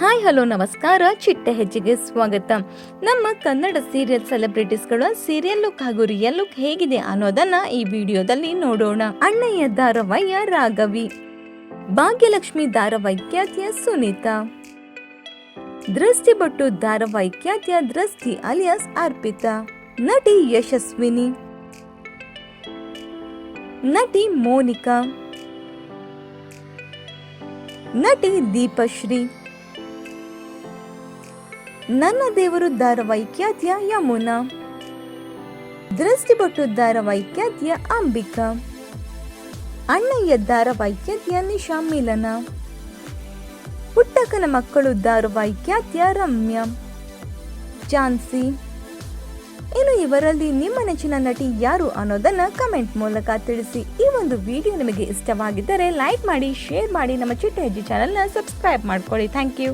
Hi, hello, ನಮಸ್ಕಾರ. ಚಿಟ್ಟ ಹೆಜ್ಜೆಗೆ ಸ್ವಾಗತ. ನಮ್ಮ ಕನ್ನಡ ಸೀರಿಯಲ್ ಸೆಲೆಬ್ರಿಟೀಸ್ಗಳ ಸೀರಿಯಲ್ ಲುಕ್ ಹಾಗೂ ರಿಯಲ್ ಲುಕ್ ಹೇಗಿದೆ ಅನ್ನೋದನ್ನ ಈ ವಿಡಿಯೋದಲ್ಲಿ ನೋಡೋಣ. ಅಣ್ಣಯ್ಯ ಧಾರಾವಾಹಿಯ ರಾಘವಿ, ಭಾಗ್ಯಲಕ್ಷ್ಮಿ ಧಾರಾವಾಹಿಕ್ಯಾತಿಯ ಸುನೀತಾ, ದೃಷ್ಟಿ ಬಟ್ಟು ಧಾರಾವಾಹಿಕ್ಯಾತಿಯ ದೃಷ್ಟಿ ಅಲಿಯಾಸ್ ಅರ್ಪಿತಾ, ನಟಿ ಯಶಸ್ವಿನಿ, ನಟಿ ಮೋನಿಕಾ, ನಟಿ ದೀಪಶ್ರೀ ನನ್ನ ದೇವರು ಧಾರಾವಾಹಿಕ್ಯಾತಿಯ ಯಮುನಾ. ದೃಷ್ಟಿಪಟ್ಟು ಧಾರಾವಾಹಿಕ್ಯಾತಿಯ ಅಂಬಿಕಾ. ಅಣ್ಣಯ್ಯ ಧಾರಾವಾಹಿಕ್ಯಾತಿಯ ನಿಶಾ ಮಿಲನ ಪುಟ್ಟಕ್ಕನ ಮಕ್ಕಳು ಧಾರಾವಾಹಿಕ್ಯಾತಿಯ ರಮ್ಯಾ. ಝಾನ್ಸಿ. ಇನ್ನು ಇವರಲ್ಲಿ ನಿಮ್ಮ ನೆಚ್ಚಿನ ನಟಿ ಯಾರು ಅನ್ನೋದನ್ನ ಕಮೆಂಟ್ ಮೂಲಕ ತಿಳಿಸಿ. ಈ ಒಂದು ವಿಡಿಯೋ ನಿಮಗೆ ಇಷ್ಟವಾಗಿದ್ದರೆ ಲೈಕ್ ಮಾಡಿ, ಶೇರ್ ಮಾಡಿ, ನಮ್ಮ ಚಿಟ್ಟ ಹೆಜ್ಜೆ ಚಾನೆಲ್ನ ಸಬ್ಸ್ಕ್ರೈಬ್ ಮಾಡ್ಕೊಳ್ಳಿ. Thank you.